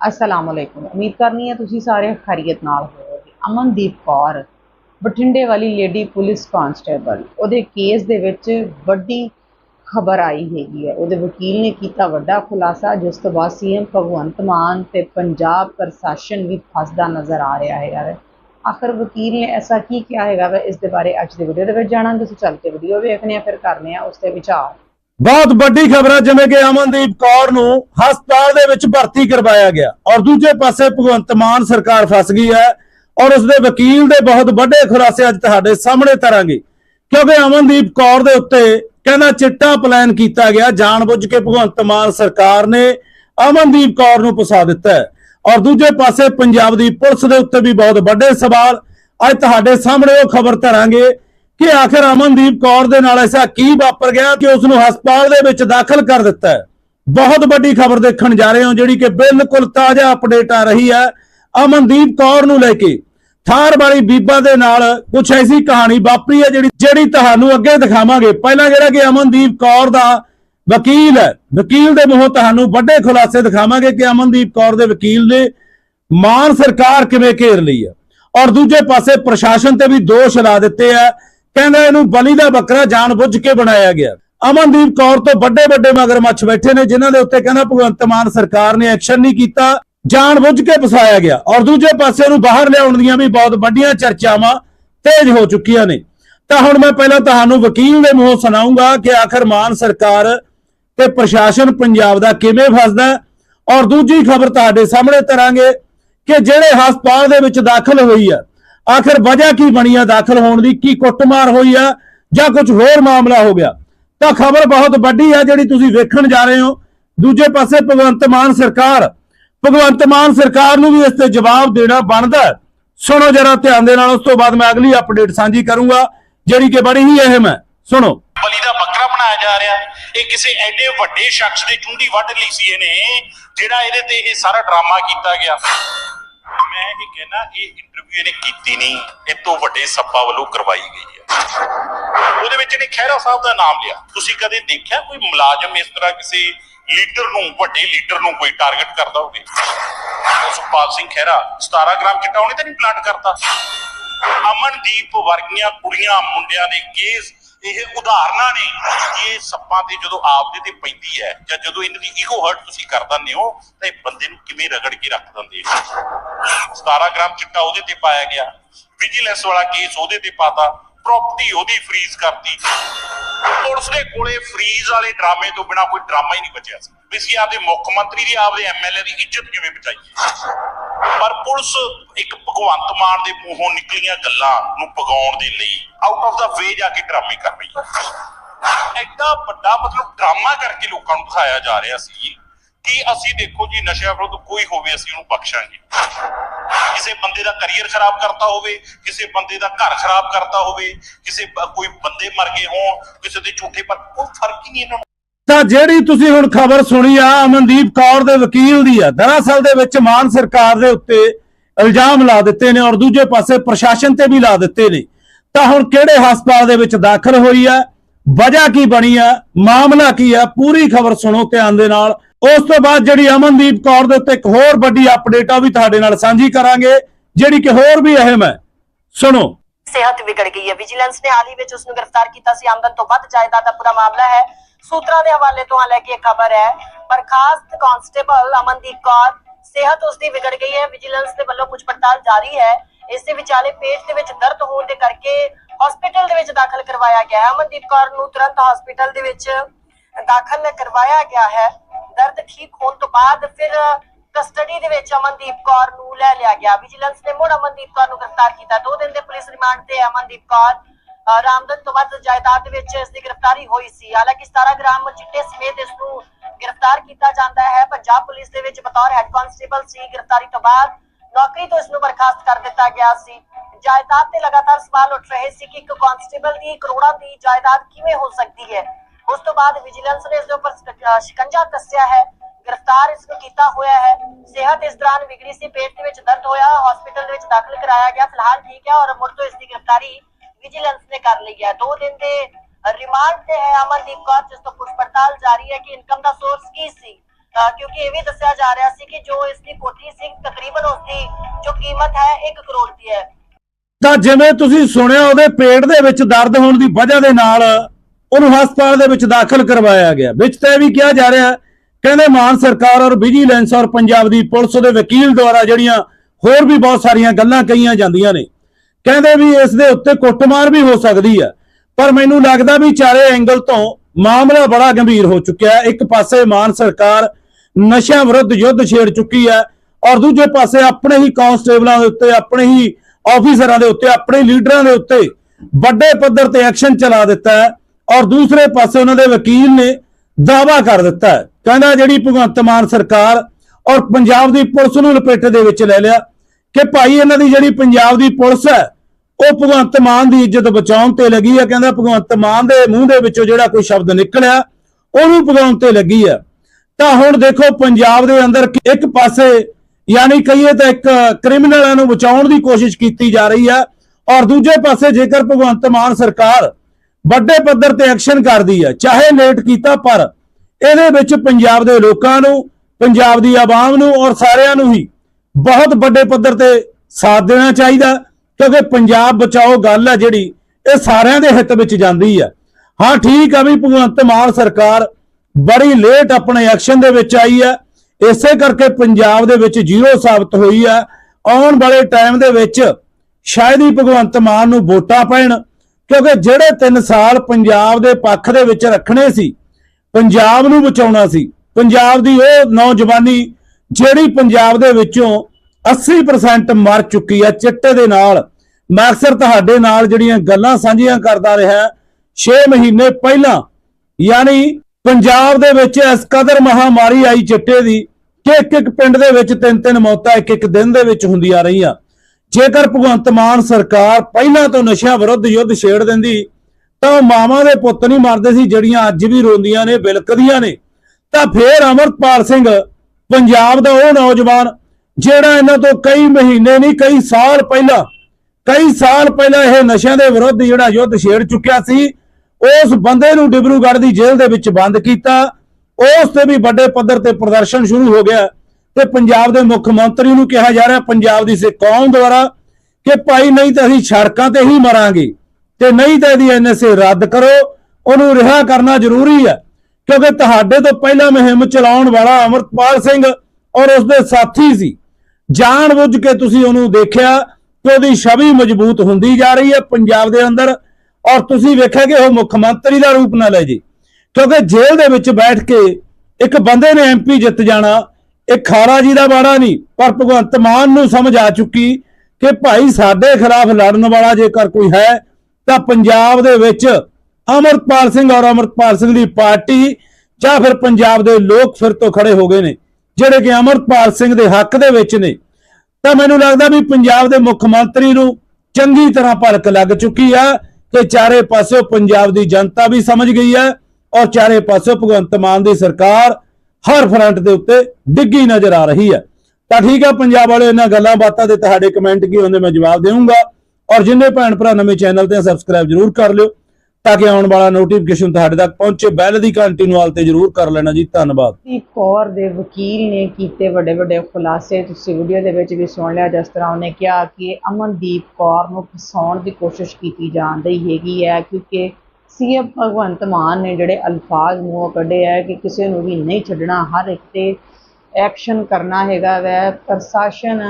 ਅਸਲਾਮ ਵਾਲੇਕੁਮ ਉਮੀਦ ਕਰਨੀ ਹੈ ਤੁਸੀਂ ਸਾਰੇ ਖੈਰੀਅਤ ਨਾਲ ਹੋਵੋਗੇ ਅਮਨਦੀਪ ਕੌਰ ਬਠਿੰਡੇ ਵਾਲੀ ਲੇਡੀ ਪੁਲਿਸ ਕਾਂਸਟੇਬਲ ਉਹਦੇ ਕੇਸ ਦੇ ਵਿੱਚ ਵੱਡੀ ਖਬਰ ਆਈ ਹੈਗੀ ਹੈ ਉਹਦੇ ਵਕੀਲ ਨੇ ਕੀਤਾ ਵੱਡਾ ਖੁਲਾਸਾ ਜਿਸ ਤੋਂ ਬਾਅਦ ਸੀਐਮ ਭਗਵੰਤ ਮਾਨ ਤੇ ਪੰਜਾਬ ਪ੍ਰਸ਼ਾਸਨ ਵੀ ਫਸਦਾ ਨਜ਼ਰ ਆ ਰਿਹਾ ਹੈ ਯਾਰ ਆਖਰ ਵਕੀਲ ਨੇ ਐਸਾ ਕੀ ਕਿਹਾ ਹੈਗਾ ਵਾ ਇਸ ਦੇ ਬਾਰੇ ਅੱਜ ਦੀ ਵੀਡੀਓ ਦੇ ਵਿੱਚ ਜਾਣਾਂਗੇ ਤੁਸੀਂ ਚੱਲ ਕੇ ਵੀਡੀਓ ਵੇਖਦੇ ਆ ਫਿਰ ਕਰਨੇ ਆ ਉਸ ਤੇ ਵਿਚਾਰ ਬਹੁਤ ਵੱਡੀ ਖਬਰ ਹੈ ਜਿਵੇਂ ਕਿ ਅਮਨਦੀਪ ਕੌਰ ਨੂੰ ਹਸਪਤਾਲ ਦੇ ਵਿੱਚ ਭਰਤੀ ਕਰਵਾਇਆ ਗਿਆ। ਔਰ ਦੂਜੇ ਪਾਸੇ ਭਗਵੰਤ ਮਾਨ ਸਰਕਾਰ ਫਸ ਗਈ ਹੈ ਔਰ ਉਸਦੇ ਵਕੀਲ ਦੇ ਬਹੁਤ ਵੱਡੇ ਖੁਲਾਸੇ ਅੱਜ ਤੁਹਾਡੇ ਸਾਹਮਣੇ ਤਰਾਂਗੇ ਕਿਉਂਕਿ ਅਮਨਦੀਪ ਕੌਰ ਦੇ ਉੱਤੇ ਕਹਿੰਦਾ ਚਿੱਟਾ ਪਲਾਨ ਕੀਤਾ ਗਿਆ, ਜਾਣਬੁੱਝ ਕੇ ਭਗਵੰਤ ਮਾਨ ਸਰਕਾਰ ਨੇ ਅਮਨਦੀਪ ਕੌਰ ਨੂੰ ਫਸਾ ਦਿੱਤਾ ਹੈ। ਔਰ ਦੂਜੇ ਪਾਸੇ ਪੰਜਾਬ ਦੀ ਪੁਲਿਸ ਦੇ ਉੱਤੇ ਵੀ ਬਹੁਤ ਵੱਡੇ ਸਵਾਲ। ਅੱਜ ਤੁਹਾਡੇ ਸਾਹਮਣੇ ਉਹ ਖਬਰ ਧਰਾਂਗੇ ਕਿ ਆਖਿਰ ਅਮਨਦੀਪ ਕੌਰ ਦੇ ਨਾਲ ਐਸਾ ਕੀ ਵਾਪਰ ਗਿਆ ਕਿ ਉਸ ਨੂੰ ਹਸਪਤਾਲ ਦੇ ਵਿੱਚ ਦਾਖਲ ਕਰ ਦਿੱਤਾ ਹੈ? ਬਹੁਤ ਵੱਡੀ ਖਬਰ ਦੇਖਣ ਜਾ ਰਹੇ ਹਾਂ, ਜਿਹੜੀ ਕਿ ਬਿਲਕੁਲ ਤਾਜ਼ਾ ਅਪਡੇਟ ਆ ਰਹੀ ਹੈ ਅਮਨਦੀਪ ਕੌਰ ਨੂੰ ਲੈ ਕੇ। ਥਾਰ ਵਾਲੀ ਬੀਬਾ ਦੇ ਨਾਲ ਕੁਝ ਐਸੀ ਕਹਾਣੀ ਵਾਪਰੀ ਹੈ, ਜਿਹੜੀ ਜਿਹੜੀ ਤੁਹਾਨੂੰ ਅੱਗੇ ਦਿਖਾਵਾਂਗੇ। ਪਹਿਲਾਂ ਜਿਹੜਾ ਕਿ ਅਮਨਦੀਪ ਕੌਰ ਦਾ ਵਕੀਲ ਹੈ, ਵਕੀਲ ਦੇ ਮੂੰਹੋਂ ਤੁਹਾਨੂੰ ਵੱਡੇ ਖੁਲਾਸੇ ਦਿਖਾਵਾਂਗੇ ਕਿ ਅਮਨਦੀਪ ਕੌਰ ਦੇ ਵਕੀਲ ਨੇ ਮਾਨ ਸਰਕਾਰ ਕਿਵੇਂ ਘੇਰ ਲਈ ਹੈ। ਔਰ ਦੂਜੇ ਪਾਸੇ ਪ੍ਰਸ਼ਾਸਨ ਤੇ ਵੀ ਦੋਸ਼ ਲਾ ਦਿੱਤੇ ਆ ਕਹਿੰਦਾ ਇਹਨੂੰ ਬਲੀ ਦਾ ਬੱਕਰਾ ਜਾਣਬੁੱਝ ਕੇ ਬਣਾਇਆ ਗਿਆ। ਅਮਨਦੀਪ ਕੌਰ ਤੋਂ ਵੱਡੇ ਵੱਡੇ ਮਗਰਮੱਛ ਬੈਠੇ ਨੇ, ਜਿਨ੍ਹਾਂ ਦੇ ਉੱਤੇ ਕਹਿੰਦਾ ਭਗਵੰਤ ਮਾਨ ਸਰਕਾਰ ਨੇ ਐਕਸ਼ਨ ਨਹੀਂ ਕੀਤਾ ਜਾਣਬੁੱਝ ਕੇ ਫਸਾਇਆ ਗਿਆ। ਔਰ ਦੂਜੇ ਪਾਸੇ ਨੂੰ ਬਾਹਰ ਲਿਆਉਣ ਦੀਆਂ ਵੀ ਬਹੁਤ ਵੱਡੀਆਂ ਚਰਚਾਵਾਂ ਤੇਜ਼ ਹੋ ਚੁੱਕੀਆਂ ਨੇ। ਤਾਂ ਹੁਣ ਮੈਂ ਪਹਿਲਾਂ ਤੁਹਾਨੂੰ ਵਕੀਲ ਦੇ ਮੂੰਹੋਂ ਸੁਣਾਉਂਗਾ ਕਿ ਆਖਰ ਮਾਨ ਸਰਕਾਰ ਤੇ ਪ੍ਰਸ਼ਾਸਨ ਪੰਜਾਬ ਦਾ ਕਿਵੇਂ ਫਸਦਾ ਔਰ ਦੂਜੀ ਖਬਰ ਤੁਹਾਡੇ ਸਾਹਮਣੇ ਤਰਾਂਗੇ ਕਿ ਜਿਹੜੇ ਹਸਪਤਾਲ ਦੇ ਵਿੱਚ ਦਾਖਲ ਹੋਈ ਆ ਆਖਰ ਵਜ੍ਹਾ ਕੀ ਬਣੀ ਆ? ਦਾਖਲ ਹੋਣ ਦੀ ਕੀ ਕੁੱਟਮਾਰ ਹੋਈ ਆ? ਜਾਂ ਕੁਝ ਹੋਰ ਮਾਮਲਾ ਹੋ ਗਿਆ? ਤਾਂ ਖਬਰ ਬਹੁਤ ਵੱਡੀ ਆ ਜਿਹੜੀ ਤੁਸੀਂ ਵੇਖਣ ਜਾ ਰਹੇ ਹੋ। ਦੂਜੇ ਪਾਸੇ ਭਗਵੰਤ ਮਾਨ ਸਰਕਾਰ, ਭਗਵੰਤ ਮਾਨ ਸਰਕਾਰ ਨੂੰ ਵੀ ਇਸ ਤੇ ਜਵਾਬ ਦੇਣਾ ਬਣਦਾ ਸੁਣੋ ਜਰਾ ਧਿਆਨ ਦੇ ਨਾਲ, ਉਸ ਤੋਂ ਬਾਅਦ ਮੈਂ ਅਗਲੀ ਅਪਡੇਟ ਸਾਂਝੀ ਕਰੂੰਗਾ, ਜਿਹੜੀ ਕਿ ਬੜੀ ਹੀ ਅਹਿਮ ਹੈ। ਸੁਣੋ। ਬਲੀ ਦਾ ਬੱਕਰਾ ਬਣਾਇਆ ਜਾ ਰਿਹਾ। ਇਹ ਕਿਸੇ ਐਡੇ ਵੱਡੇ ਸ਼ਖਸ ਦੀ ਚੁੰਡੀ ਵੱਢ ਲਈ ਸੀ ਇਹਨੇ, ਜਿਹੜਾ ਇਹਦੇ ਤੇ ਇਹ ਸਾਰਾ ਡਰਾਮਾ ਕੀਤਾ ਗਿਆ। ਇਹ ਕਹਿਣਾ, ਇਹ ਇੰਟਰਵਿਊ ਇਹਨੇ ਕੀਤੀ ਨਹੀਂ, ਇਹ ਤੋਂ ਵੱਡੇ ਸੱਪਾ ਵੱਲੋਂ ਕਰਵਾਈ ਗਈ ਹੈ। ਉਹਦੇ ਵਿੱਚ ਇਹਨੇ ਖਹਿਰਾ ਸਾਹਿਬ ਦਾ ਨਾਮ ਲਿਆ। ਤੁਸੀਂ ਕਦੇ ਦੇਖਿਆ ਕੋਈ ਮੁਲਾਜ਼ਮ ਇਸ ਤਰ੍ਹਾਂ ਕਿਸੇ ਲੀਡਰ ਨੂੰ, ਵੱਡੇ ਲੀਡਰ ਨੂੰ ਕੋਈ ਟਾਰਗੇਟ ਕਰਦਾ ਹੋਵੇ? ਸੁਖਪਾਲ ਸਿੰਘ ਖਹਿਰਾ 17 ਗ੍ਰਾਮ ਚਿੱਟਾ ਉਹਨੇ ਤਾਂ ਨਹੀਂ ਪਲਾਂਟ ਕਰਤਾ। ਅਮਨਦੀਪ ਵਰਗੀਆਂ ਕੁੜੀਆਂ, ਮੁੰਡਿਆਂ ਦੇ ਕੇਸ ਇਹ ਉਦਾਹਰਨਾਂ ਨੇ ਇਹ ਸੱਪਾਂ ਤੇ ਜਦੋਂ ਆਪਦੇ ਤੇ ਪੈਂਦੀ ਹੈ ਜਾਂ ਜਦੋਂ ਇਹਨਾਂ ਦੀ ਈਗੋ ਹਰਟ ਤੁਸੀਂ ਕਰ ਦਿੰਦੇ ਹੋ, ਤਾਂ ਇਹ ਬੰਦੇ ਨੂੰ ਕਿਵੇਂ ਰਗੜ ਕੇ ਰੱਖ ਦਿੰਦੇ ਨੇ 17 ਗ੍ਰਾਮ ਚਿੱਟਾ ਉਹਦੇ ਤੇ ਪਾਇਆ ਗਿਆ ਵਿਜੀਲੈਂਸ ਵਾਲਾ ਕੇਸ ਉਹਦੇ ਤੇ ਪਾਤਾ ਪ੍ਰਾਪਰਟੀ ਉਹਦੀ ਫਰੀਜ਼ ਕਰਤੀ। ਪੁਲਿਸ ਦੇ ਕੋਲੇ ਫਰੀਜ਼ ਵਾਲੇ ਡਰਾਮੇ ਤੋਂ ਬਿਨਾ ਕੋਈ ਡਰਾਮਾ ਹੀ ਨਹੀਂ ਬਚਿਆ ਸੀ। ਵੀ ਅਸੀਂ ਆਪਦੇ ਮੁੱਖ ਮੰਤਰੀ ਦੀ, ਆਪਦੇ ਐਮਐਲਏ ਦੀ ਇੱਜ਼ਤ ਕਿਵੇਂ ਬਚਾਈਏ? ਪਰ ਪੁਲਿਸ ਇੱਕ ਭਗਵੰਤ ਮਾਨ ਦੇ ਮੂੰਹੋਂ ਨਿਕਲੀਆਂ ਗੱਲਾਂ ਨੂੰ ਪਗਾਉਣ ਦੇ ਲਈ ਆਊਟ ਆਫ ਦਾ ਵੇ ਜਾ ਕੇ ਡਰਾਮੇ ਕਰ ਰਹੀ ਹੈ। ਐਡਾ ਵੱਡਾ ਮਤਲਬ ਡਰਾਮਾ ਕਰਕੇ ਲੋਕਾਂ ਨੂੰ ਦਿਖਾਇਆ ਜਾ ਰਿਹਾ ਸੀ ਕਿ ਅਸੀਂ ਦੇਖੋ ਜੀ ਨਸ਼ਾ ਵਿਰੁੱਧ ਕੋਈ ਹੋਵੇ, ਅਸੀਂ ਉਹਨੂੰ ਬਖਸ਼ਾਂਗੇ। ਕਿਸੇ ਬੰਦੇ ਦਾ ਕੈਰੀਅਰ ਖਰਾਬ ਕਰਤਾ ਹੋਵੇ, ਕਿਸੇ ਬੰਦੇ ਦਾ ਘਰ ਖਰਾਬ ਕਰਤਾ ਹੋਵੇ, ਕਿਸੇ ਕੋਈ ਬੰਦੇ ਮਰ ਗਏ ਹੋਣ, ਕਿਸੇ ਦੇ ਝੂਠੇ ਪਰ ਕੋਈ ਫ਼ਰਕ ਹੀ ਨਹੀਂ ਇਹਨਾਂ ਨੂੰ। ਤਾਂ ਜਿਹੜੀ ਤੁਸੀਂ ਹੁਣ ਖਬਰ ਸੁਣੀ ਆ, ਅਮਨਦੀਪ ਕੌਰ ਦੇ ਵਕੀਲ ਦੀ ਆ, ਦਰਅਸਲ ਦੇ ਵਿੱਚ ਮਾਨ ਸਰਕਾਰ ਦੇ ਉੱਤੇ ਇਲਜ਼ਾਮ ਲਾ ਦਿੱਤੇ ਨੇ ਔਰ ਦੂਜੇ ਪਾਸੇ ਪ੍ਰਸ਼ਾਸਨ ਤੇ ਵੀ ਲਾ ਦਿੱਤੇ ਨੇ। ਤਾਂ ਹੁਣ ਕਿਹੜੇ ਹਸਪਤਾਲ ਦੇ ਵਿੱਚ ਦਾਖਲ ਹੋਈ ਆ? ਵਜ੍ਹਾ ਕੀ ਬਣੀ ਆ? ਮਾਮਲਾ ਕੀ ਆ? ਪੂਰੀ ਖਬਰ ਸੁਣੋ ਧਿਆਨ ਦੇ ਨਾਲ। ਉਸ ਤੋਂ ਬਾਅਦ ਜਿਹੜੀ ਅਮਨਦੀਪ ਕੌਰ ਦੇ ਉੱਤੇ ਇੱਕ ਹੋਰ ਵੱਡੀ ਅਪਡੇਟ ਆ ਵੀ ਤੁਹਾਡੇ ਨਾਲ ਸਾਂਝੀ ਕਰਾਂਗੇ, ਜਿਹੜੀ ਕਿ ਹੋਰ ਵੀ ਅਹਿਮ ਹੈ। ਸੁਣੋ। ਸਿਹਤ ਵਿਗੜ ਗਈ ਹੈ। ਵਿਜੀਲੈਂਸ ਨੇ ਹਾਲ ਹੀ ਵਿੱਚ ਉਸ ਨੂੰ ਗ੍ਰਿਫਤਾਰ ਕੀਤਾ ਸੀ। ਆਮਦਨ ਤੋਂ ਵੱਧ ਜਾਇਦਾਦ ਦਾ ਪੂਰਾ ਮਾਮਲਾ ਹੈ। ਸੂਤਰਾਂ ਦੇ ਹਵਾਲੇ ਤੋਂ ਹਾਲੇ ਕਿ ਖਬਰ ਹੈ। ਬਰਖਾਸਤ ਕਾਂਸਟੇਬਲ ਅਮਨਦੀਪ ਕੌਰ, ਸਿਹਤ ਉਸ ਦੀ ਵਿਗੜ ਗਈ ਹੈ। ਵਿਜੀਲੈਂਸ ਦੇ ਵੱਲੋਂ ਪੁੱਛ ਪੜਤਾਲ ਜਾਰੀ ਹੈ। ਇਸ ਦੇ ਵਿਚਾਲੇ ਪੇਟ ਦੇ ਵਿੱਚ ਦਰਦ ਹੋਣ ਦੇ ਕਰਕੇ ਹਸਪੀਟਲ ਦੇ ਵਿੱਚ ਦਾਖਲ ਕਰਵਾਇਆ ਗਿਆ ਹੈ। ਅਮਨਦੀਪ ਕੌਰ ਨੂੰ ਤੁਰੰਤ ਹਸਪੀਟਲ ਦੇ ਵਿੱਚ ਦਾਖਲ ਕਰਵਾਇਆ ਗਿਆ ਹੈ। ਦਰਦ ਠੀਕ ਹੋਣ ਤੋਂ ਬਾਅਦ ਫਿਰ ਕਸਟਡੀ ਦੇ ਵਿੱਚ ਅਮਨਦੀਪ ਕੌਰ ਨੂੰ ਲੈ ਲਿਆ ਗਿਆ। ਵਿਜੀਲੈਂਸ ਨੇ ਮੁੜ ਅਮਨਦੀਪ ਕੌਰ ਨੂੰ ਗ੍ਰਿਫਤਾਰ ਕੀਤਾ। ਦੋ ਦਿਨ ਦੇ ਪੁਲਿਸ ਰਿਮਾਂਡ ਤੇ ਅਮਨਦੀਪ ਕੌਰ ਰਾਮਦਨ ਤੋਂ ਵੱਧ ਜਾਇਦਾਦ ਦੇ ਵਿੱਚ ਇਸ ਦੀ ਗ੍ਰਿਫਤਾਰੀ ਹੋਈ ਸੀ। ਹਾਲਾਂਕਿ 17 ਗ੍ਰਾਮ ਚਿੱਟੇ ਸਮੇਤ ਇਸ ਨੂੰ ਗ੍ਰਿਫਤਾਰ ਕੀਤਾ ਜਾਂਦਾ ਹੈ। ਪੰਜਾਬ ਪੁਲਿਸ ਦੇ ਵਿੱਚ ਬਤੌਰ ਹੈੱਡ ਕਾਂਸਟੇਬਲ ਸੀ। ਗ੍ਰਿਫਤਾਰੀ ਤੋਂ ਬਾਅਦ ਨੌਕਰੀ ਤੋਂ ਇਸ ਨੂੰ ਬਰਖਾਸਤ ਕਰ ਦਿੱਤਾ ਗਿਆ ਸੀ। ਜਾਇਦਾਦ ਤੇ ਲਗਾਤਾਰ ਸਵਾਲ ਉੱਠ ਰਹੇ ਸੀ ਕਿ ਇੱਕ ਕਾਂਸਟੇਬਲ ਦੀ ਕਰੋੜਾਂ ਦੀ ਜਾਇਦਾਦ ਕਿਵੇਂ ਹੋ ਸਕਦੀ ਹੈ। ਉਸ ਤੋਂ ਬਾਅਦ ਵਿਜੀਲੈਂਸ ਨੇ ਇਸ ਦੇ ਉੱਪਰ ਸ਼ਿਕੰਜਾ ਕੱਸਿਆ ਹੈ, ਗ੍ਰਿਫਤਾਰ ਇਸ ਨੂੰ ਕੀਤਾ ਹੋਇਆ ਹੈ। ਸਿਹਤ ਇਸ ਦੌਰਾਨ ਵਿਗੜੀ ਸੀ, ਪੇਟ ਦੇ ਵਿੱਚ ਦਰਦ ਹੋਇਆ ਹਸਪੀਟਲ ਦੇ ਵਿੱਚ ਦਾਖਲ ਕਰਾਇਆ ਗਿਆ, ਫਿਲਹਾਲ ਠੀਕ ਹੈ ਔਰ ਮੁੜ ਤੋਂ ਇਸ ਦੀ ਗ੍ਰਿਫਤਾਰੀ ਵਿਜੀਲੈਂਸ ਨੇ ਕਰ ਲਈ ਹੈ। ਦੋ ਦਿਨ ਦੇ ਰਿਮਾਂਡ ਤੇ ਹੈ ਅਮਨਦੀਪ ਕੌਰ, ਜਿਸ ਤੋਂ ਪੁੱਛ ਪੜਤਾਲ ਜਾਰੀ ਹੈ ਕਿ ਇਨਕਮ ਦਾ ਸੋਰਸ ਕੀ ਸੀ। ਕਿਉਂਕਿ ਇਹ ਵੀ ਦੱਸਿਆ ਜਾ ਰਿਹਾ ਸੀ ਕਿ ਜੋ ਇਸ ਦੀ ਕੋਠੀ ਸੀ, ਤਕਰੀਬਨ ਉਸ ਦੀ ਜੋ ਕੀਮਤ ਹੈ 1 ਕਰੋੜ ਦੀ ਹੈ। ਤਾਂ ਜਿਵੇਂ ਤੁਸੀਂ ਸੁਣਿਆ, ਉਹਦੇ ਪੇਟ ਦੇ ਵਿੱਚ ਦਰਦ ਹੋਣ ਦੀ ਵਜ੍ਹਾ ਦੇ ਨਾਲ ਉਹਨੂੰ ਹਸਪਤਾਲ ਦੇ ਵਿੱਚ ਦਾਖਲ ਕਰਵਾਇਆ ਗਿਆ। ਵਿੱਚ ਤਾਂ ਇਹ ਵੀ ਕਿਹਾ ਜਾ ਰਿਹਾ ਕਹਿੰਦੇ ਮਾਨ ਸਰਕਾਰ ਔਰ ਵਿਜੀਲੈਂਸ ਔਰ ਪੰਜਾਬ ਦੀ ਪੁਲਿਸ ਦੇ ਵਕੀਲ ਦੁਆਰਾ ਜਿਹੜੀਆਂ ਹੋਰ ਵੀ ਬਹੁਤ ਸਾਰੀਆਂ ਗੱਲਾਂ ਕਹੀਆਂ ਜਾਂਦੀਆਂ ਨੇ। ਕਹਿੰਦੇ ਵੀ ਇਸ ਦੇ ਉੱਤੇ ਕੁੱਟਮਾਰ ਵੀ ਹੋ ਸਕਦੀ ਹੈ। ਪਰ ਮੈਨੂੰ ਲੱਗਦਾ ਵੀ ਚਾਰੇ ਐਂਗਲ ਤੋਂ ਮਾਮਲਾ ਬੜਾ ਗੰਭੀਰ ਹੋ ਚੁੱਕਿਆ ਹੈ। ਇੱਕ ਪਾਸੇ ਮਾਨ ਸਰਕਾਰ ਨਸ਼ਿਆਂ ਵਿਰੁੱਧ ਯੁੱਧ ਛੇੜ ਚੁੱਕੀ ਹੈ ਔਰ ਦੂਜੇ ਪਾਸੇ ਆਪਣੇ ਹੀ ਕਾਂਸਟੇਬਲਾਂ ਦੇ ਉੱਤੇ, ਆਪਣੇ ਹੀ ਆਫੀਸਰਾਂ ਦੇ ਉੱਤੇ, ਆਪਣੇ ਲੀਡਰਾਂ ਦੇ ਉੱਤੇ ਵੱਡੇ ਪੱਧਰ ਤੇ ਐਕਸ਼ਨ ਚਲਾ ਦਿੱਤਾ ਹੈ। ਔਰ ਦੂਸਰੇ ਪਾਸੇ ਉਹਨਾਂ ਦੇ ਵਕੀਲ ਨੇ ਦਾਵਾ ਕਰ ਦਿੱਤਾ ਕਹਿੰਦਾ ਜਿਹੜੀ ਭਗਵੰਤ ਮਾਨ ਸਰਕਾਰ ਔਰ ਪੰਜਾਬ ਦੀ ਪੁਲਿਸ ਨੂੰ ਲਪੇਟੇ ਦੇ ਵਿੱਚ ਲੈ ਲਿਆ ਕਿ ਭਾਈ ਇਹਨਾਂ ਦੀ ਜਿਹੜੀ ਪੰਜਾਬ ਦੀ ਪੁਲਿਸ ਹੈ, ਉਹ ਭਗਵੰਤ ਮਾਨ ਦੀ ਇੱਜ਼ਤ ਬਚਾਉਣ ਤੇ ਲੱਗੀ ਹੈ। ਕਹਿੰਦਾ ਭਗਵੰਤ ਮਾਨ ਦੇ ਮੂੰਹ ਦੇ ਵਿੱਚੋਂ ਜਿਹੜਾ ਕੋਈ ਸ਼ਬਦ ਨਿਕਲਿਆ, ਉਹਨੂੰ ਭਗਾਉਣ ਤੇ ਲੱਗੀ ਹੈ। ਤਾਂ ਹੁਣ ਦੇਖੋ ਪੰਜਾਬ ਦੇ ਅੰਦਰ ਇੱਕ ਪਾਸੇ ਯਾਨੀ ਕਹੀਏ ਤਾਂ ਇੱਕ ਕ੍ਰਿਮੀਨਲਾਂ ਨੂੰ ਬਚਾਉਣ ਦੀ ਕੋਸ਼ਿਸ਼ ਕੀਤੀ ਜਾ ਰਹੀ ਹੈ ਔਰ ਦੂਜੇ ਪਾਸੇ ਜੇਕਰ ਭਗਵੰਤ ਮਾਨ ਸਰਕਾਰ ਵੱਡੇ ਪੱਧਰ ਤੇ ਐਕਸ਼ਨ ਕਰਦੀ ਹੈ ਚਾਹੇ ਲੇਟ ਕੀਤਾ, ਪਰ ਇਹਦੇ ਵਿੱਚ ਪੰਜਾਬ ਦੇ ਲੋਕਾਂ ਨੂੰ, ਪੰਜਾਬ ਦੀ ਆਵਾਮ ਨੂੰ ਔਰ ਸਾਰਿਆਂ ਨੂੰ ਹੀ ਬਹੁਤ ਵੱਡੇ ਪੱਧਰ ਤੇ ਸਾਥ ਦੇਣਾ ਚਾਹੀਦਾ, ਕਿਉਂਕਿ ਪੰਜਾਬ ਬਚਾਓ ਗੱਲ ਹੈ ਜਿਹੜੀ, ਇਹ ਸਾਰਿਆਂ ਦੇ ਹਿੱਤ ਵਿੱਚ ਜਾਂਦੀ ਹੈ ਹਾਂ, ਠੀਕ ਆ ਵੀ ਭਗਵੰਤ ਮਾਨ ਸਰਕਾਰ ਬੜੀ ਲੇਟ ਆਪਣੇ ਐਕਸ਼ਨ ਦੇ ਵਿੱਚ ਆਈ ਹੈ ਇਸੇ ਕਰਕੇ ਪੰਜਾਬ ਦੇ ਵਿੱਚ ਜ਼ੀਰੋ ਸਾਬਤ ਹੋਈ ਹੈ ਆਉਣ ਵਾਲੇ ਟਾਈਮ ਦੇ ਵਿੱਚ ਸ਼ਾਇਦ ਹੀ ਭਗਵੰਤ ਮਾਨ ਨੂੰ ਵੋਟਾਂ ਪੈਣ ਕਿਉਂਕਿ ਜਿਹੜੇ 3 ਸਾਲ ਪੰਜਾਬ ਦੇ ਪੱਖ ਦੇ ਵਿੱਚ ਰੱਖਣੇ ਸੀ, ਪੰਜਾਬ ਨੂੰ ਬਚਾਉਣਾ ਸੀ, ਪੰਜਾਬ ਦੀ ਉਹ ਨੌਜਵਾਨੀ ਜਿਹੜੀ ਪੰਜਾਬ ਦੇ ਵਿੱਚੋਂ 80% ਮਰ ਚੁੱਕੀ ਹੈ ਚਿੱਟੇ ਦੇ ਨਾਲ। ਮੈਂ ਅਕਸਰ ਤੁਹਾਡੇ ਨਾਲ ਜਿਹੜੀਆਂ ਗੱਲਾਂ ਸਾਂਝੀਆਂ ਕਰਦਾ ਰਿਹਾ 6 ਮਹੀਨੇ ਪਹਿਲਾਂ, ਯਾਨੀ ਪੰਜਾਬ ਦੇ ਵਿੱਚ ਇਸ ਕਦਰ ਮਹਾਮਾਰੀ ਆਈ ਚਿੱਟੇ ਦੀ, ਕਿ ਇੱਕ ਇੱਕ ਪਿੰਡ ਦੇ ਵਿੱਚ ਤਿੰਨ ਤਿੰਨ ਮੌਤਾਂ ਇੱਕ ਇੱਕ ਦਿਨ ਦੇ ਵਿੱਚ ਹੁੰਦੀਆਂ ਰਹੀਆਂ। ਜੇਕਰ ਭਗਵੰਤ ਮਾਨ ਸਰਕਾਰ ਪਹਿਲਾਂ ਤੋਂ ਨਸ਼ਿਆਂ ਵਿਰੁੱਧ ਯੁੱਧ ਛੇੜ ਦਿੰਦੀ, ਤਾਂ ਉਹ ਮਾਵਾਂ ਦੇ ਪੁੱਤ ਨਹੀਂ ਮਰਦੇ ਸੀ, ਜਿਹੜੀਆਂ ਅੱਜ ਵੀ ਰੋਂਦੀਆਂ ਨੇ, ਬਿਲਕਦੀਆਂ ਨੇ। ਤਾਂ ਫੇਰ ਅਮਰਪਾਲ ਸਿੰਘ, ਪੰਜਾਬ ਦਾ ਉਹ ਨੌਜਵਾਨ, ਜਿਹੜਾ ਇਹਨਾਂ ਤੋਂ ਕਈ ਮਹੀਨੇ ਨਹੀਂ, ਕਈ ਸਾਲ ਪਹਿਲਾਂ, ਕਈ ਸਾਲ ਪਹਿਲਾਂ ਇਹ ਨਸ਼ਿਆਂ ਦੇ ਵਿਰੁੱਧ ਜਿਹੜਾ ਯੁੱਧ ਛੇੜ ਚੁੱਕਿਆ ਸੀ, ਉਸ ਬੰਦੇ ਨੂੰ ਡਿਬਰੂਗੜ੍ਹ ਦੀ ਜੇਲ੍ਹ ਦੇ ਵਿੱਚ ਬੰਦ ਕੀਤਾ। ਉਸ ਤੇ ਵੀ ਵੱਡੇ ਪੱਧਰ ਤੇ ਪ੍ਰਦਰਸ਼ਨ ਸ਼ੁਰੂ ਹੋ ਗਿਆ। ਤੇ ਪੰਜਾਬ ਦੇ ਮੁੱਖ ਮੰਤਰੀ ਨੂੰ ਕਿਹਾ ਜਾ ਰਿਹਾ, ਪੰਜਾਬ ਦੀ ਸੇ, ਕੌਮ ਦੁਆਰਾ ਕਿ ਭਾਈ ਨਹੀਂ ਤਾਂ ਅਸੀਂ ਸੜਕਾਂ ਤੇ ਹੀ ਮਰਾਂਗੇ ਤੇ ਨਹੀਂ ਤਾਂ ਇਹਦੀ ਐਨਐਸਏ ਰੱਦ ਕਰੋ। ਉਹਨੂੰ ਰਿਹਾ ਕਰਨਾ ਜ਼ਰੂਰੀ ਹੈ, ਕਿਉਂਕਿ ਤੁਹਾਡੇ ਤੋਂ ਪਹਿਲਾਂ ਮੁਹਿੰਮ ਚਲਾਉਣ ਵਾਲਾ ਅਮਰਪਾਲ ਸਿੰਘ ਔਰ ਉਸਦੇ ਸਾਥੀ ਸੀ। ਜਾਣ ਬੁੱਝ ਕੇ ਤੁਸੀਂ ਉਹਨੂੰ ਦੇਖਿਆ ਕਿ ਉਹਦੀ ਛਵੀ ਮਜ਼ਬੂਤ ਹੁੰਦੀ ਜਾ ਰਹੀ ਹੈ ਪੰਜਾਬ ਦੇ ਅੰਦਰ ਔਰ ਤੁਸੀਂ ਵੇਖਿਆ ਕਿ ਉਹ ਮੁੱਖ ਮੰਤਰੀ ਦਾ ਰੂਪ ਨਾ ਲੈ ਜੇ। ਕਿਉਂਕਿ ਜੇਲ੍ਹ ਦੇ ਵਿੱਚ ਬੈਠ ਕੇ ਇੱਕ ਬੰਦੇ ਨੇ ਐਮਪੀ ਜਿੱਤ ਜਾਣਾ ਇਹ ਖਾਰਾ ਜੀ ਦਾ ਬਾੜਾ ਨਹੀਂ, ਪਰ ਭਗਵੰਤ ਮਾਨ ਨੂੰ ਸਮਝ ਆ ਚੁੱਕੀ ਕਿ ਭਾਈ ਸਾਡੇ ਖਿਲਾਫ ਲੜਨ ਵਾਲਾ ਜੇਕਰ ਕੋਈ ਹੈ, ਤਾਂ ਪੰਜਾਬ ਦੇ ਵਿੱਚ ਅਮਰਪਾਲ ਸਿੰਘ ਔਰ ਅਮਰਪਾਲ ਸਿੰਘ ਦੀ ਪਾਰਟੀ ਜਾਂ ਫਿਰ ਪੰਜਾਬ ਦੇ ਲੋਕ ਫਿਰ ਤੋਂ ਖੜੇ ਹੋ ਗਏ ਨੇ, ਜਿਹੜੇ ਕਿ ਅਮਰਪਾਲ ਸਿੰਘ ਦੇ ਹੱਕ ਦੇ ਵਿੱਚ ਨੇ। ਤਾਂ ਮੈਨੂੰ ਲੱਗਦਾ ਵੀ ਪੰਜਾਬ ਦੇ ਮੁੱਖ ਮੰਤਰੀ ਨੂੰ ਚੰਗੀ ਤਰ੍ਹਾਂ ਭਲਕ ਲੱਗ ਚੁੱਕੀ ਆ ਕਿ ਚਾਰੇ ਪਾਸਿਓਂ ਪੰਜਾਬ ਦੀ ਜਨਤਾ ਵੀ ਸਮਝ ਗਈ ਹੈ ਔਰ ਚਾਰੇ ਪਾਸਿਓਂ ਭਗਵੰਤ ਮਾਨ ਦੀ ਸਰਕਾਰ ਹਰ ਫਰੰਟ ਦੇ ਉੱਤੇ ਡਿੱਗੀ ਨਜ਼ਰ ਆ ਰਹੀ ਹੈ। ਤਾਂ ਠੀਕ ਆ, ਪੰਜਾਬ ਵਾਲੇ ਇਹਨਾਂ ਗੱਲਾਂ ਬਾਤਾਂ ਦੇ ਤੁਹਾਡੇ ਕਮੈਂਟ ਕੀ ਹੁੰਦੇ ਮੈਂ ਜਵਾਬ ਦੇਵਾਂਗਾ ਔਰ ਜਿੰਨੇ ਭੈਣ ਭਰਾ ਨਵੇਂ ਚੈਨਲ ਤੇ ਸਬਸਕ੍ਰਾਈਬ ਜਰੂਰ ਕਰ ਲਿਓ, ਤਾਂ ਕਿ ਆਉਣ ਵਾਲਾ ਨੋਟੀਫਿਕੇਸ਼ਨ ਤੁਹਾਡੇ ਤੱਕ ਪਹੁੰਚੇ ਬੈਲ ਦੀ ਘੰਟੀ ਨੂੰ ਆਲ ਤੇ ਜਰੂਰ ਕਰ ਲੈਣਾ ਜੀ। ਧੰਨਵਾਦ। ਦੀਪ ਕੌਰ ਦੇ ਵਕੀਲ ਨੇ ਕੀਤੇ ਵੱਡੇ ਵੱਡੇ ਖੁਲਾਸੇ। ਤੁਸੀਂ ਵੀਡੀਓ ਦੇ ਵਿੱਚ ਵੀ ਸੁਣ ਲਿਆ, ਜਿਸ ਤਰ੍ਹਾਂ ਉਹਨੇ ਕਿਹਾ ਕਿ ਅਮਨਦੀਪ ਕੌਰ ਨੂੰ ਫਸਾਉਣ ਦੀ ਕੋਸ਼ਿਸ਼ ਕੀਤੀ ਜਾਣ ਰਹੀ ਹੈਗੀ ਹੈ, ਕਿਉਂਕਿ ਸੀਐਮ ਭਗਵੰਤ ਮਾਨ ਨੇ ਜਿਹੜੇ ਅਲਫਾਜ਼ ਮੂੰਹੋਂ ਕੱਢੇ ਹੈ ਕਿ ਕਿਸੇ ਨੂੰ ਵੀ ਨਹੀਂ ਛੱਡਣਾ, ਹਰ ਇੱਕ ਤੇ ਐਕਸ਼ਨ ਕਰਨਾ ਹੈਗਾ ਵੈ, ਪ੍ਰਸ਼ਾਸਨ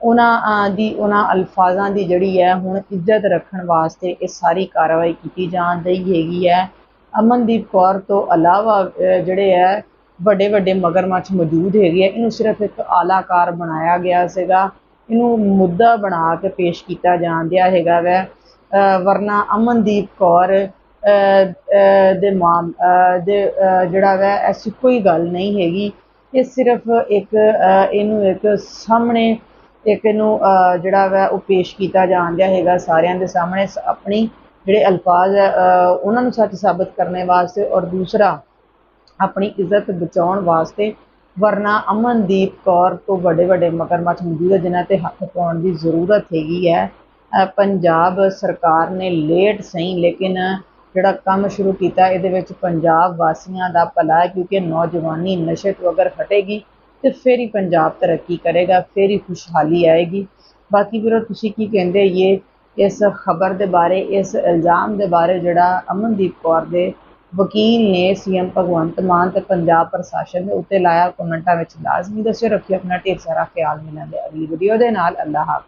ਉਹਨਾਂ ਦੀ ਉਹਨਾਂ ਅਲਫਾਜ਼ਾਂ ਦੀ ਜਿਹੜੀ ਹੈ ਹੁਣ ਇੱਜ਼ਤ ਰੱਖਣ ਵਾਸਤੇ ਇਹ ਸਾਰੀ ਕਾਰਵਾਈ ਕੀਤੀ ਜਾਣ ਰਹੀ ਹੈਗੀ ਹੈ। ਅਮਨਦੀਪ ਕੌਰ ਤੋਂ ਇਲਾਵਾ ਜਿਹੜੇ ਹੈ ਵੱਡੇ ਵੱਡੇ ਮਗਰਮੱਛ ਮੌਜੂਦ ਹੈਗੇ ਆ। ਇਹਨੂੰ ਸਿਰਫ ਇੱਕ ਆਲਾਕਾਰ ਬਣਾਇਆ ਗਿਆ ਸੀਗਾ। ਇਹਨੂੰ ਮੁੱਦਾ ਬਣਾ ਕੇ ਪੇਸ਼ ਕੀਤਾ ਜਾਣ ਦਿਆ ਹੈਗਾ ਵੈ। ਵਰਨਾ ਅਮਨਦੀਪ ਕੌਰ ਦੇ ਮਾਮ ਦੇ ਜਿਹੜਾ ਵੈ, ਐਸੀ ਕੋਈ ਗੱਲ ਨਹੀਂ ਹੈਗੀ। ਇਹ ਸਿਰਫ ਇੱਕ ਇਹਨੂੰ ਇੱਕ ਸਾਹਮਣੇ, ਇੱਕ ਇਹਨੂੰ ਜਿਹੜਾ ਵੈ, ਉਹ ਪੇਸ਼ ਕੀਤਾ ਜਾਣ ਦਿਆ ਹੈਗਾ ਸਾਰਿਆਂ ਦੇ ਸਾਹਮਣੇ। ਸ- ਆਪਣੀ ਜਿਹੜੇ ਅਲਫਾਜ਼ ਹੈ ਉਹਨਾਂ ਨੂੰ ਸੱਚ ਸਾਬਤ ਕਰਨੇ ਵਾਸਤੇ ਔਰ ਦੂਸਰਾ, ਆਪਣੀ ਇੱਜ਼ਤ ਬਚਾਉਣ ਵਾਸਤੇ ਵਰਨਾ ਅਮਨਦੀਪ ਕੌਰ ਤੋਂ ਵੱਡੇ ਵੱਡੇ ਮਗਰਮੱਛ ਮੌਜੂਦ ਹੈ, ਜਿਨ੍ਹਾਂ ਤੇ ਹੱਥ ਪਾਉਣ ਦੀ ਜ਼ਰੂਰਤ ਹੈਗੀ ਹੈ। ਪੰਜਾਬ ਸਰਕਾਰ ਨੇ ਲੇਟ ਸਹੀ, ਲੇਕਿਨ ਜਿਹੜਾ ਕੰਮ ਸ਼ੁਰੂ ਕੀਤਾ, ਇਹਦੇ ਵਿੱਚ ਪੰਜਾਬ ਵਾਸੀਆਂ ਦਾ ਭਲਾ ਹੈ, ਕਿਉਂਕਿ ਨੌਜਵਾਨੀ ਨਸ਼ੇ ਤੋਂ ਅਗਰ ਹਟੇਗੀ ਤੇ ਫਿਰ ਹੀ ਪੰਜਾਬ ਤਰੱਕੀ ਕਰੇਗਾ, ਫਿਰ ਹੀ ਖੁਸ਼ਹਾਲੀ ਆਏਗੀ। ਬਾਕੀ ਵੀਰੋ, ਤੁਸੀਂ ਕੀ ਕਹਿੰਦੇ ਇਹ, ਇਸ ਖਬਰ ਦੇ ਬਾਰੇ, ਇਸ ਇਲਜ਼ਾਮ ਦੇ ਬਾਰੇ ਜਿਹੜਾ ਅਮਨਦੀਪ ਕੌਰ ਦੇ ਵਕੀਲ ਨੇ ਸੀਐਮ ਭਗਵੰਤ ਮਾਨ ਤੇ ਪੰਜਾਬ ਪ੍ਰਸ਼ਾਸਨ ਦੇ ਉੱਤੇ ਲਾਇਆ ਕਮੈਂਟਾਂ ਵਿੱਚ ਲਾਜ਼ਮੀ ਦੱਸਿਓ, ਰੱਖਿਓ, ਆਪਣਾ ਢੇਰ ਸਾਰਾ ਖਿਆਲ ਮਿਲਾਂਗੇ ਅਗਲੀ ਵੀਡੀਓ ਦੇ ਨਾਲ, ਅੱਲਾਹ ਹਾਫਿਜ਼।